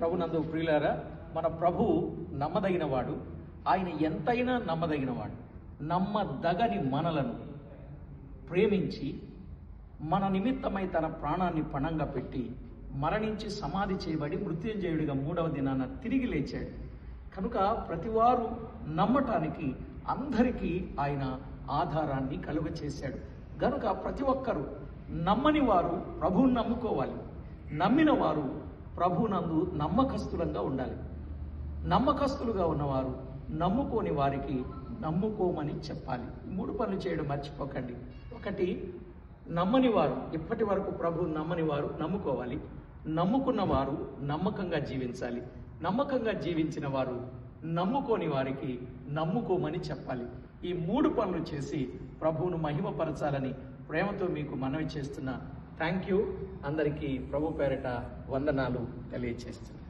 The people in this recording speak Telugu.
ప్రభునందు ప్రియులారా మన ప్రభు నమ్మదగినవాడు. ఆయన ఎంతైనా నమ్మదగినవాడు. నమ్మదగని మనలను ప్రేమించి మన నిమిత్తమై తన ప్రాణాన్ని పణంగా పెట్టి మరణించి సమాధి చేయబడి మృత్యుంజయుడిగా మూడవ దినాన తిరిగి లేచాడు. కనుక ప్రతివారు నమ్మటానికి అందరికీ ఆయన ఆధారాన్ని కలుగ చేశాడు గనుక ప్రతి ఒక్కరూ నమ్మని వారు ప్రభువుని నమ్ముకోవాలి. నమ్మిన వారు ప్రభునందు నమ్మకస్తులంగా ఉండాలి. నమ్మకస్తులుగా ఉన్నవారు నమ్ముకోని వారికి నమ్ముకోమని చెప్పాలి. మూడు పనులు చేయడం మర్చిపోకండి. ఒకటి నమ్మని వారు ఇప్పటి వరకు ప్రభు నమ్మని వారు నమ్ముకోవాలి. నమ్ముకున్న వారు నమ్మకంగా జీవించాలి. నమ్మకంగా జీవించిన వారు నమ్ముకోని వారికి నమ్ముకోమని చెప్పాలి. ఈ మూడు పనులు చేసి ప్రభువును మహిమపరచాలని ప్రేమతో మీకు మనవి చేస్తున్న. థ్యాంక్ యూ అందరికీ ప్రభు పేరిట వందనాలు తెలియచేస్తున్నాను.